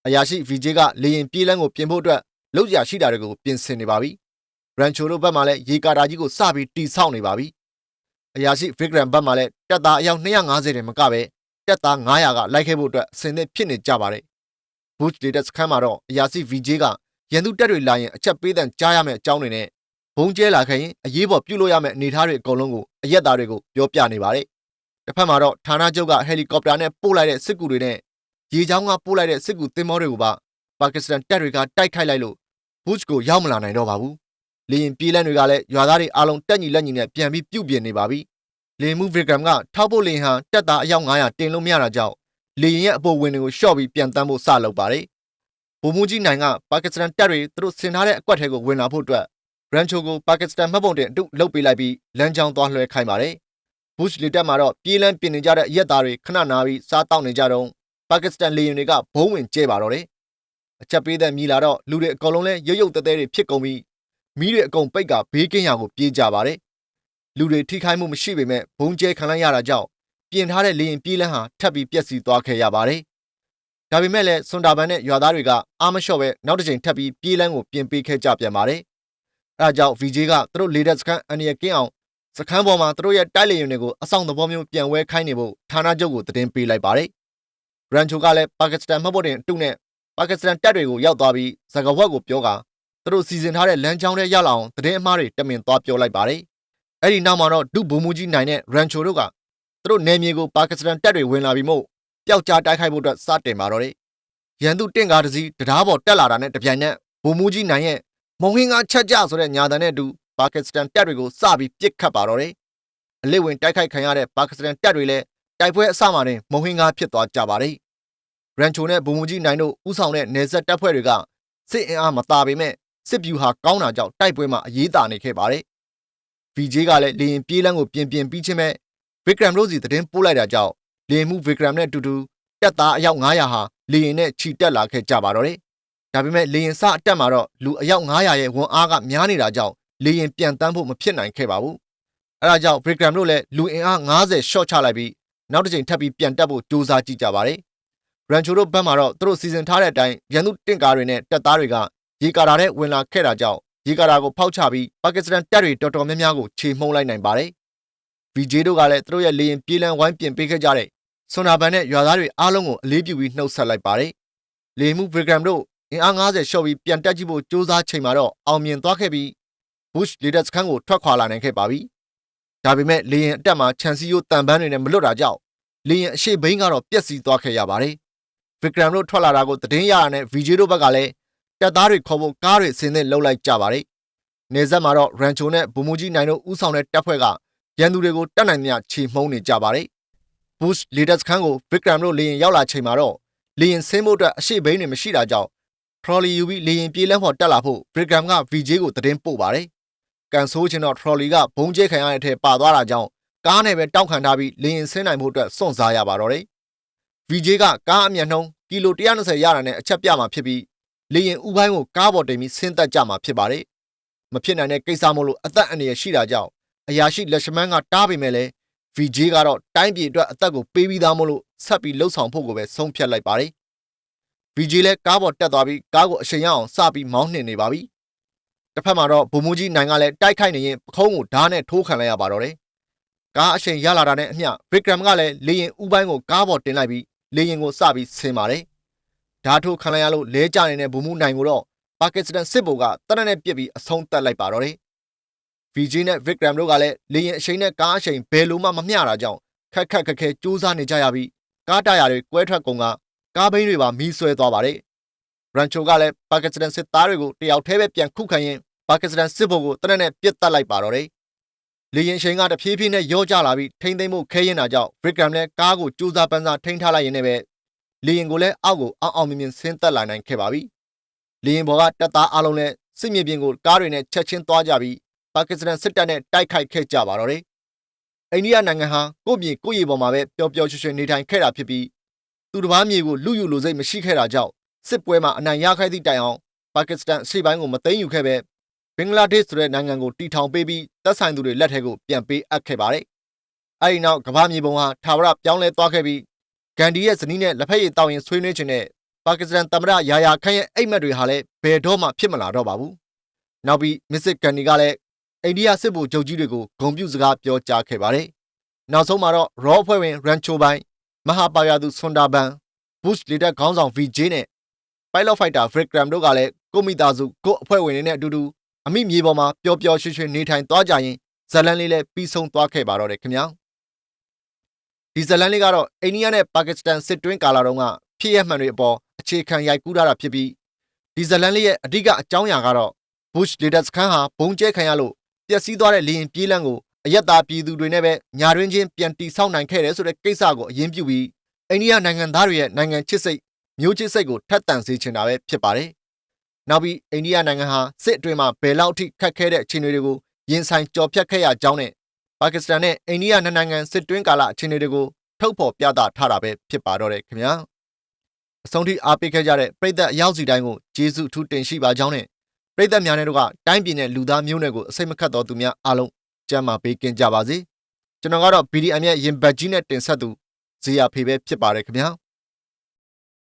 အရာရှိ VJ က လေရင်ပြေးလန်းကိုပြင်ဖို့အတွက်လောက်ရရှိတာတွေကိုပြင်ဆင်နေပါပြီ။ရန်ချိုတို့ဘက်မှလည်းရေကာတာကြီးကိုစပြီးတီဆောက်နေပါပြီ။အရာရှိဗစ်ဂရန်ဘက်မှလည်းတပ်သားအယောက်250တယ်မကပဲတပ်သား900ကလိုက်ခဲ့ဖို့အတွက်အဆင်သင့်ဖြစ်နေကြပါတယ်။ Boost Data စခန်းမှာတော့အရာရှိ VJ ကရန်သူတပ်တွေလာရင်အချက်ပေးတဲ့ကြားရမယ့်အကြောင်းတွေနဲ့ဘုံကျဲလာခဲ့ရင်အရေးပေါ်ပြုလုပ်ရမယ့်အနေအထားတွေအကုန်လုံးကိုအရက်သားတွေကိုပြောပြနေပါတယ်။တစ်ဖက်မှာတော့ဌာနချုပ်ကဟယ်လီကော်ပတာနဲ့ပို့လိုက်တဲ့စစ်ကူတွေနဲ့ ရေချောင်းကပို့လိုက်တဲ့စစ်ကူသင်္ဘောတွေကိုပါပါကစ္စတန်တပ်တွေကတိုက်ခိုက်လိုက်လို့ဘုချ်ကိုရောက်မလာနိုင်တော့ပါဘူး။လေရင်ပြေးလန်းတွေကလည်းရွာသားတွေအားလုံးတက်ညီလက်ညီနဲ့ပြန်ပြီးပြုတ်ပြင်းနေပါပြီ။လေမှုဗီဂရမ်ကထောက်ဖို့လေရင်ဟာတက်သားအယောက်900တင်လို့မရတာကြောင့်လေရင်ရဲ့အပေါ်ဝင်တွေကိုရှော့ပြီးပြန်တန်းဖို့စလုပ်ပါတယ်။ဗိုလ်မှူးကြီးနိုင်ကပါကစ္စတန်တပ်တွေသူတို့ဆင်ထားတဲ့အကွက်ထဲကိုဝင်လာဖို့အတွက်ရန်ချိုကိုပါကစ္စတန်မှတ်ပုံတင်အတုလုပ်ပေးလိုက်ပြီးလမ်းကြောင်းသွားလွှဲခိုင်းပါတယ်။ဘုရှ်လီတက်မှာတော့ပြေးလန်းပြင်နေကြတဲ့အရက်သားတွေခဏနာပြီးစားတောက်နေကြတော့ ပါကစ္စတန်လေယာဉ်တွေကဘုံဝင်ကျဲပါတော့တယ်။အချက်ပေးတဲ့မြည်လာတော့လူတွေအကုန်လုံးလဲရုပ်ရုပ်တဲတဲတွေဖြစ်ကုန်ပြီးမီးတွေအကုန်ပိတ်ကဘေးကင်းရာကိုပြေးကြပါတယ်။လူတွေထိခိုက်မှုမရှိပေမဲ့ဘုံကျဲခံလိုက်ရတာကြောင့်ပြင်ထားတဲ့လေယာဉ်ပြေးလန်းဟာထပ်ပြီးပျက်စီးသွားခဲ့ရပါတယ်။ဒါပေမဲ့လည်းစွန်တာဘန်နဲ့ရွာသားတွေကအာမလျှော့ပဲနောက်တစ်ချိန်ထပ်ပြီးပြေးလန်းကိုပြင်ပေးခဲ့ကြပြန်ပါတယ်။အဲဒါကြောင့် VJ ကသူတို့လေတက်စကန်အန်ရကင်းအောင်စခန်းပေါ်မှာသူတို့ရဲ့တိုက်လေယာဉ်တွေကိုအဆောင်သဘောမျိုးပြန်ဝဲခိုင်းနေဖို့ဌာနချုပ်ကိုသတင်းပေးလိုက်ပါတယ်။ ရန်ချိုကလည်းပါကစ္စတန်မှတ်ဖို့တင်အတုနဲ့ပါကစ္စတန်တပ်တွေကိုရောက်သွားပြီးဇကဝတ်ကိုပြောကသူတို့စီစဉ်ထားတဲ့လမ်းကြောင်းထဲရောက်လာအောင်သတင်းအမှားတွေတမင်သွားပြောလိုက်ပါတယ်။အဲ့ဒီနောက်မှာတော့ဒုဗိုလ်မှူးကြီးနိုင်တဲ့ရန်ချိုတို့ကသူသူတို့နယ်မြေကိုပါကစ္စတန်တပ်တွေဝင်လာပြီးမို့ပျောက်ကြားတိုက်ခိုက်ဖို့အတွက်စတင်ပါတော့တယ်ရန်သူတင့်ကားတစ်စီးတရားပေါ်တက်လာတာနဲ့တပြိုင်နက်ဗိုလ်မှူးကြီးနိုင်ရဲ့မုံဟင်းကချက်ကြဆိုတဲ့ညာတန်နဲ့အတူပါကစ္စတန်တပ်တွေကိုစပြီးပစ်ခတ်ပါတော့တယ်အလစ်ဝင်တိုက်ခိုက်ခံရတဲ့ပါကစ္စတန်တပ်တွေလည်း တိုက်ပွဲအစမှတင်မုံဟင်းကားဖြစ်သွားကြပါတယ်ရန်ချိုနဲ့ဗိုလ်မှူးကြီးနိုင်တို့ဥဆောင်တဲ့နေဆက်တပ်ဖွဲ့တွေကစစ်အင်အားမသာပေမဲ့စစ်ဗျူဟာကောင်းတာကြောင့်တိုက်ပွဲမှာအရေးတာနေခဲ့ပါတယ်။ VJ ကလည်းလေရင်ပြေးလန်းကိုပြင်ပြင်ပြီးချင်းမဲ့ Vikram တို့စီသတင်းပို့လိုက်တာကြောင့်လေရင်မှု Vikram နဲ့အတူတူတက်သားအယောက်900ဟာလေရင်နဲ့ခြိတက်လာခဲ့ကြပါတော့တယ်။ဒါပေမဲ့လေရင်စအတက်မှာတော့လူအယောက်900ရဲ့ဝန်အားကများနေတာကြောင့်လေရင်ပြန်တန်းဖို့မဖြစ်နိုင်ခဲ့ပါဘူး။အဲဒါကြောင့် Vikram တို့လည်းလူအင်အား90 short ချလိုက်ပြီး နောက်တစ်ချိန်ထပ်ပြီးပြန်တက်ဖို့ကြိုးစားကြည့်ကြပါတယ်။ရန်ချိုတို့ဘက်မှာတော့သူတို့စီစဉ်ထားတဲ့အတိုင်းရန်သူတင့်ကားတွေနဲ့တပ်သားတွေကရေကာတာနဲ့ဝင်လာခဲ့တာကြောင့်ရေကာတာကိုဖောက်ချပြီးပါကစ္စတန်တပ်တွေတော်တော်များများကိုခြေမှုန်းလိုက်နိုင်ပါတယ်။ VJ တို့ကလည်းသူတို့ရဲ့လေရင်ပြေးလန်းဝိုင်းပြင်ပေးခဲ့ကြတဲ့ဆွန်နာဘန်နဲ့ရွာသားတွေအားလုံးကိုအလေးပြုပြီးနှုတ်ဆက်လိုက်ပါတယ်။လေမှုဗီဂရမ်တို့အင်အား90ရှော့ပြီးပြန်တက်ကြည့်ဖို့စ조사ချိန်မှာတော့အောင်မြင်သွားခဲ့ပြီး Bush လေတပ်စခန်းကိုထွက်ခွာလာနိုင်ခဲ့ပါပြီ။ ဒါပေမဲ့လေရင်အတက်မှာခြံစည်းရိုးတန်ပန်းတွေနဲ့မလွတ်တာကြောင့်လေရင်အရှိဘိန်းကတော့ပျက်စီးသွားခဲ့ရပါတယ်။ဗီဂရမ်တို့ထွက်လာတာကိုသတင်းရရတဲ့ VJ တို့ဘက်ကလည်းတပ်သားတွေခေါ်ဖို့ကားတွေဆင်းသင့်လှုပ်လိုက်ကြပါတယ်။နေဆက်မှာတော့ရန်ချိုနဲ့ဘူမူကြီးနိုင်တို့ဥဆောင်တဲ့တပ်ဖွဲ့ကရန်သူတွေကိုတတ်နိုင်မြချေမှုန်းနေကြပါတယ်။ Bush လေတပ်စခန်းကို Vikram တို့လေရင်ရောက်လာချိန်မှာတော့လေရင်ဆင်းဖို့အတွက်အရှိဘိန်းတွေမရှိတာကြောင့် trolley ယူပြီးလေရင်ပြေးလမ်းပေါ်တက်လာဖို့ Vikram က VJ ကိုသတင်းပို့ပါတယ်။ ကန်ဆိုးချင်တော့ trolley ကဘုံကျဲခံရတဲ့အထက်ပါသွားတာကြောင့်ကားနဲ့ပဲတောက်ခံထားပြီးလေရင်ဆင်းနိုင်ဖို့အတွက်စွန့်စားရပါတော့တယ်။ VJ ကကားအမြတ်နှုံးကီလို120ရတာနဲ့အချက်ပြမှာဖြစ်ပြီးလေရင်ဥပိုင်းကိုကားပေါ်တင်ပြီးဆင်းသက်ကြမှာဖြစ်ပါတယ်။မဖြစ်နိုင်တဲ့ကိစ္စမို့လို့အသက်အန္တရာယ်ရှိတာကြောင့်အရာရှိလက်ရှမန်းကတားပေမဲ့လည်း VJ ကတော့တိုင်းပြည်အတွက်အသက်ကိုပေးပြီးသားမို့လို့ဆက်ပြီးလှုပ်ဆောင်ဖို့ကိုပဲဆုံးဖြတ်လိုက်ပါတယ်။ VJ လည်းကားပေါ်တက်သွားပြီးကားကိုအချိန်ရအောင်စပြီးမောင်းနှင်နေပါပြီ။ တစ်ဖက်မှာတော့ဗိုလ်မှူးကြီးနိုင်ကလည်းတိုက်ခိုက်နေရင်ပခုံးကိုဓာတ်နဲ့ထိုးခံလိုက်ရပါတော့တယ်။ကားအချိန်ရလာတာနဲ့အမျှ Vikram ကလည်းလေရင်ဥပိုင်းကိုကားပေါ်တင်လိုက်ပြီးလေရင်ကိုစပြီးဆင်းပါတယ်။ဓာတ်ထိုးခံလိုက်ရလို့လဲကျနေတဲ့ဘူမူနိုင်ကိုတော့ပါကစ္စတန်စစ်ဗိုလ်ကတနက်နဲ့ပြစ်ပြီးအဆုံးသတ်လိုက်ပါတော့တယ်။ VJ နဲ့ Vikram တို့ကလည်းလေရင်အရှိန်နဲ့ကားအရှိန်ဘယ်လိုမှမမျှတာကြောင့်ခက်ခက်ခက်ခဲစူးစမ်းနေကြရပြီးကားတရာတွေကွဲထွက်ကုန်ကကားဘိန်းတွေပါမီးဆွဲသွားပါတယ်။ရန်ချိုကလည်းပါကစ္စတန်စစ်သားတွေကိုတယောက်တည်းပဲပြန်ခုခံရင် ပါကစ္စတန်စစ်ဗိုလ်ကိုတနက်နဲ့ပြစ်တက်လိုက်ပါတော့တယ်။လေရင်ရှိန်ကတဖြည်းဖြည်းနဲ့ရောကျလာပြီးထိမ့်သိမ့်မှုခဲရင်တာကြောင့် Vikram လည်းကားကိုစူးစမ်းပန်းစားထိန်းထားလိုက်ရင်လည်းလေရင်ကိုလည်းအောက်ကိုအောင်အောင်မြင်မြင်ဆင်းသက်လာနိုင်ခဲ့ပါပြီ။လေရင်ဘော်ကတပ်သားအလုံးနဲ့စစ်မြေပြင်ကိုကားတွေနဲ့ချက်ချင်းသွားကြပြီးပါကစ္စတန်စစ်တပ်နဲ့တိုက်ခိုက်ခဲ့ကြပါတော့တယ်။အိန္ဒိယနိုင်ငံဟာကိုယ့်မြေကိုယ့်ရေပေါ်မှာပဲပျော်ပျော်ရွှင်ရွှင်နေထိုင်ခဲ့တာဖြစ်ပြီးသူတစ်ပားမြေကိုလူယူလိုစိတ်မရှိခဲ့တာကြောင့်စစ်ပွဲမှာအနိုင်ရခဲ့သည့်တိုင်အောင်ပါကစ္စတန်အရှေ့ပိုင်းကိုမသိမ်းယူခဲ့ပဲ ဘင်္ဂလားဒေ့ရှ်ဆိုတဲ့နိုင်ငံကိုတီထောင်ပေးပြီးတပ်ဆိုင်သူတွေလက်ထဲကိုပြန်ပေးအပ်ခဲ့ပါတယ်။အဲဒီနောက်ကမ္ဘာမြေပုံဟာထာဝရပြောင်းလဲသွားခဲ့ပြီးဂန်ဒီရဲ့ဇနီးနဲ့လက်ဖက်ရည်တောင်းရင်ဆွေးနွေးခြင်းနဲ့ပါကစ္စတန်သမ္မတယာယာခန့်ရဲ့အိမ်မက်တွေဟာလည်းဘယ်တော့မှဖြစ်မလာတော့ပါဘူး။နောက်ပြီးမစ္စစ်ကန်ဒီကလည်းအိန္ဒိယစစ်ဗိုလ်ချုပ်ကြီးတွေကိုဂုဏ်ပြုစကားပြောကြားခဲ့ပါတယ်။နောက်ဆုံးမှာတော့ရောအဖွဲ့ဝင်ရန်ချိုပိုင်းမဟာပါယာသူဆွန်ဒါဘန်ဘုရှ်လီတက်ခေါင်းဆောင် VJ နဲ့ Pilot Fighter Vikram တို့ကလည်းကိုမိသားစုကိုအဖွဲ့ဝင်တွေနဲ့အတူတူ အမိမြေပေါ်မှာပျော်ပျော်ရွှင်ရွှင်နေထိုင်သွားကြရင်ဇလန်လေးလည်းပြီးဆုံးသွားခဲ့ပါတော့တယ်ခင်ဗျာ။ဒီဇလန်လေးကတော့အိန္ဒိယနဲ့ပါကစ္စတန်စစ်တွင်းကာလတုန်းကဖြစ်ရမှန်တွေအပေါ်အခြေခံရိုက်ကူးထားတာဖြစ်ပြီးဒီဇလန်လေးရဲ့အဓိကအကြောင်းအရာကတော့ Bush လေတပ်စခန်းဟာဘုံကျဲခံရလို့ပျက်စီးသွားတဲ့လေရင်ပြေးလန်းကိုအယက်သားပြည်သူတွေနဲ့ပဲညာတွင်ချင်းပြန်တီဆောက်နိုင်ခဲ့တယ်ဆိုတဲ့ကိစ္စကိုအရင်ပြုပြီးအိန္ဒိယနိုင်ငံသားတွေရဲ့နိုင်ငံချစ်စိတ်မျိုးချစ်စိတ်ကိုထက်သန်စေချင်တာပဲဖြစ်ပါတယ်။ နောက်ပြီးအိန္ဒိယနိုင်ငံဟာစစ်အတွင်းမှာဘယ်လောက်ထိခက်ခဲတဲ့အခြေအနေတွေကိုရင်ဆိုင်ကြော်ဖြတ်ခဲ့ရကြောင်းနဲ့ပါကစ္စတန်နဲ့အိန္ဒိယနှစ်နိုင်ငံစစ်တွင်းကာလအခြေအနေတွေကိုထုတ်ဖော်ပြသထားတာပဲဖြစ်ပါတော့တယ်ခင်ဗျာအဆုံးထိအားပေးခဲ့ကြတဲ့ပြည်သက်အရောက်စီတိုင်းကိုကျေးဇူးအထူးတင်ရှိပါကြောင်းနဲ့ပြည်သက်များနဲ့တို့ကတိုင်းပြည်နဲ့လူသားမျိုးနွယ်ကိုအစိတ်မခတ်တော်သူများအားလုံးကြမ်းမာပေးကင်းကြပါစေကျွန်တော်ကတော့ BDM ရဲ့ရင်ဘတ်ကြီးနဲ့တင်ဆက်သူဇေယျဖေပဲဖြစ်ပါတယ်ခင်ဗျာ